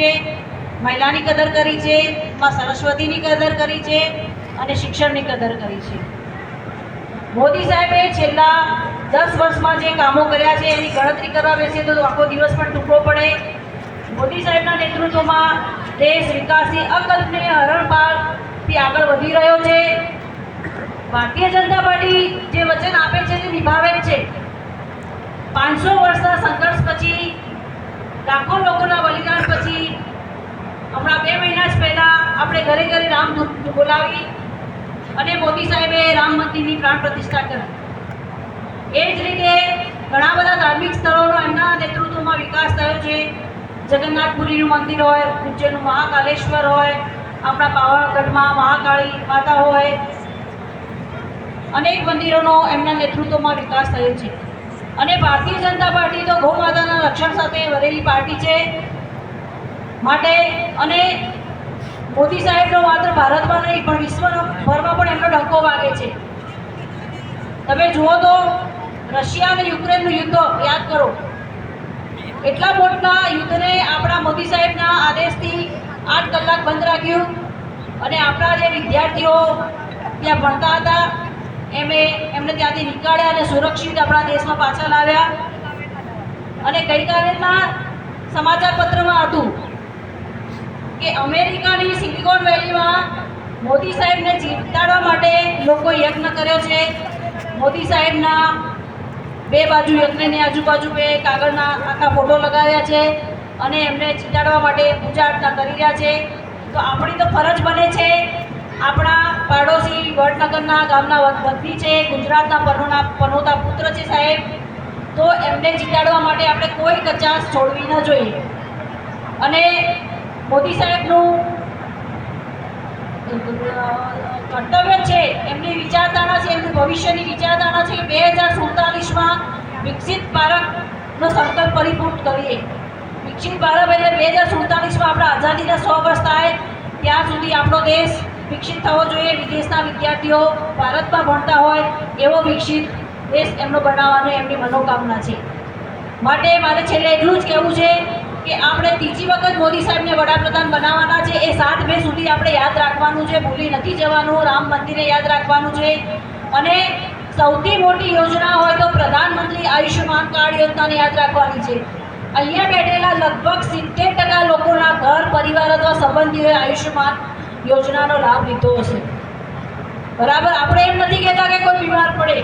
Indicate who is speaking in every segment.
Speaker 1: છે, મહિલાની કદર કરી છે, માં સરસ્વતીની કદર કરી છે અને શિક્ષણની કદર કરી છે. મોદી સાહેબે છેલ્લા દસ વર્ષમાં જે કામો કર્યા છે, એની ગણતરી કરવા બેસીએ તો આખો દિવસ પણ ટૂંકો પડે. મોદી સાહેબના નેતૃત્વમાં દેશ વિકાસની અકલ્પનીય હરણફાળથી આગળ વધી રહ્યો છે. ભારતીય જનતા પાર્ટી જે વચન આપે છે તે નિભાવે છે. પાંચસો વર્ષના સંઘર્ષ પછી લાખો લોકોના બલિદાન પછી હમણાં બે મહિના જ પહેલાં આપણે ઘરે ઘરે રામ બોલાવી અને મોદી સાહેબે રામ મંદિરની પ્રાણ પ્રતિષ્ઠા કરી. એ જ રીતે ઘણા બધા ધાર્મિક સ્થળોનો એમના નેતૃત્વમાં વિકાસ થયો છે. જગન્નાથપુરીનું મંદિર હોય ઉજ્જૈનનું મહાકાલેશ્વર હોય, આપણા પાવાગઢમાં મહાકાળી માતા હોય. અનેક મંદિરોનો એમના નેતૃત્વમાં વિકાસ થયો છે. અને ભારતીય જનતા પાર્ટી તો ગૌ માતાના રક્ષણ સાથે વરેલી પાર્ટી છે માટે અને મોદી સાહેબનો માત્ર ભારતમાં નહીં, પણ વિશ્વભરમાં પણ એમનો ડંકો વાગે છે. તમે જુઓ તો રશિયા અને યુક્રેનનું યુદ્ધ, યાદ કરો. એટલા મોટા યુદ્ધને આપણા મોદી સાહેબના આદેશથી આઠ કલાક બંધ રાખ્યું અને આપણા જે વિદ્યાર્થીઓ ત્યાં ભણતા હતા એમે એમને ત્યાંથી નીકાળ્યા અને સુરક્ષિત આપણા દેશમાં પાછા લાવ્યા. અને ગઈકાલેના સમાચાર પત્રમાં હતું કે અમેરિકાની સિલિકોન વેલીમાં મોદી સાહેબને જીતાડવા માટે લોકો યજ્ઞ કર્યો છે. મોદી સાહેબના બે બાજુ યજ્ઞની આજુબાજુ બે કાગળના આખા ફોટો લગાવ્યા છે અને એમને જીતાડવા માટે પૂજા અર્ચના કરી રહ્યા છે. તો આપણી તો ફરજ બને છે આપણા પાડોશી વડનગરના ગામના વતની છે, ગુજરાતના પનોના પનોતા પુત્ર છે સાહેબ. તો એમને જીતાડવા માટે આપણે કોઈ કચાશ છોડવી ન જોઈએ. અને મોદી સાહેબનું કર્તવ્ય છે, એમની વિચારધારા છે, એમની ભવિષ્યની વિચારધારા છે, બે હજાર સુડતાલીસમાં વિકસિત ભારતનો સંકલ્પ પરિપૂર્ણ કરીએ. વિકસિત ભારત એટલે બે હજાર સુડતાલીસમાં આપણા આઝાદીના સો વર્ષ થાય, ત્યાં સુધી આપણો દેશ વિકસિત થવો જોઈએ. વિદેશના વિદ્યાર્થીઓ ભારતમાં ભણતા હોય એવો વિકસિત દેશ એમનો બનાવવાનો એમની મનોકામના છે. માટે મારે છેલ્લે એટલું જ કહેવું છે કે આપણે ત્રીજી વખત મોદી સાહેબને વડાપ્રધાન બનાવવાના છે, એ સાત મે સુધી આપણે યાદ રાખવાનું છે. ભૂલી નથી જવાનું, રામ મંદિરે યાદ રાખવાનું છે. અને સૌથી મોટી યોજના હોય તો પ્રધાનમંત્રી આયુષ્યમાન કાર્ડ યોજનાને યાદ રાખવાની છે. અહીંયા બેઠેલા લગભગ સિત્તેર ટકા લોકોના ઘર, પરિવાર અથવા સંબંધીઓએ આયુષ્યમાન યોજનાનો લાભ લીધો હશે. બરાબર? આપણે એમ નથી કહેતા કે કોઈ બીમાર પડે.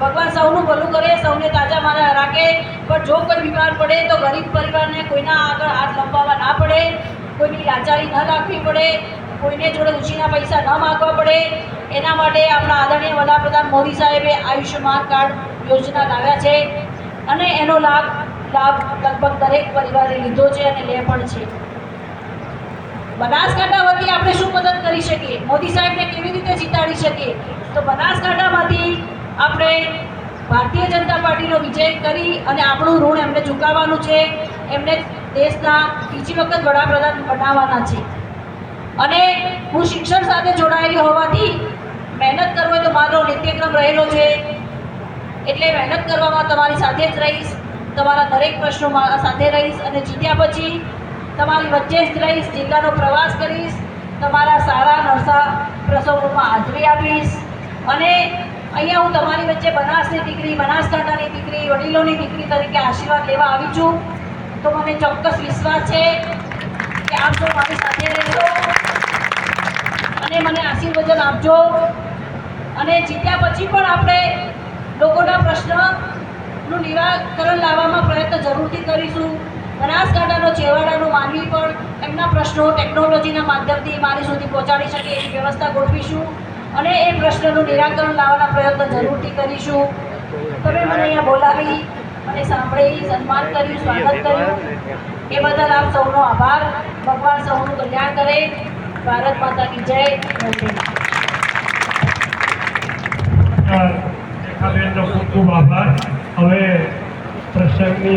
Speaker 1: ભગવાન સૌનું ભલું કરે, સૌને તાજા મારા રાખે. પણ જો કોઈ બીમાર પડે તો ગરીબ પરિવારને કોઈના આગળ હાથ લંબાવવા ના પડે. કોઈની લાચારી ન રાખવી પડે. કોઈને જોડે ઉછીના પૈસા ન માગવા પડે. એના માટે આપણા આદરણીય વડાપ્રધાન મોદી સાહેબે આયુષ્યમાન કાર્ડ યોજના લાવ્યા છે. અને એનો લાભ લાભ લગભગ દરેક પરિવારે લીધો છે અને લે પણ છે. બનાસકાંઠા વતી આપણે શું મદદ કરી શકીએ? મોદી સાહેબને કેવી રીતે જીતાડી શકીએ? તો બનાસકાંઠામાંથી આપણે ભારતીય જનતા પાર્ટીનો વિજય કરી અને આપણું ઋણ એમને ચૂકવવાનું છે. એમને દેશના બીજી વખત વડાપ્રધાન બનાવવાના છે. અને હું શિક્ષણ સાથે જોડાયેલી હોવાથી મહેનત કરવો તો મારો નિત્યક્રમ રહેલો છે. એટલે મહેનત કરવામાં તમારી સાથે જ રહીશ. તમારા દરેક પ્રશ્નો મારા સાથે રહીશ અને જીત્યા પછી તમારી વચ્ચે જ રહીશ, જિલ્લાનો પ્રવાસ કરીશ, તમારા સારા નરસા પ્રસંગોમાં હાજરી આપીશ. અને અહીંયા હું તમારી વચ્ચે બનાસની દીકરી, બનાસકાંઠાની દીકરી, વડીલોની દીકરી તરીકે આશીર્વાદ લેવા આવી છું. તો મને ચોક્કસ વિશ્વાસ છે કે આપ સૌ મારી સાથે રહેશો અને મને આશીર્વચન આપજો. અને જીત્યા પછી પણ આપણે લોકોના પ્રશ્નનું નિરાકરણ લાવવામાં પ્રયત્ન જરૂરથી કરીશું. બનાસકાંઠાનો છેવાડાનો માનવી પણ એમના પ્રશ્નો ટેકનોલોજીના માધ્યમથી મારી સુધી પહોંચાડી શકે એવી વ્યવસ્થા ગોઠવીશું. અને એ પ્રશ્નનું નિરાકરણ લાવવાના પ્રયત્ન જરૂરથી કરીશું. તમે મને અહીંયા બોલાવી, મને સાંભળી, સન્માન કર્યું, સ્વાગત કર્યું. એ બદલ આપ સૌનો આભાર. ભગવાન સૌનું કલ્યાણ કરે. ભારત માતા કી જય.
Speaker 2: ખૂબ ખૂબ આભાર. હવે પ્રસંગની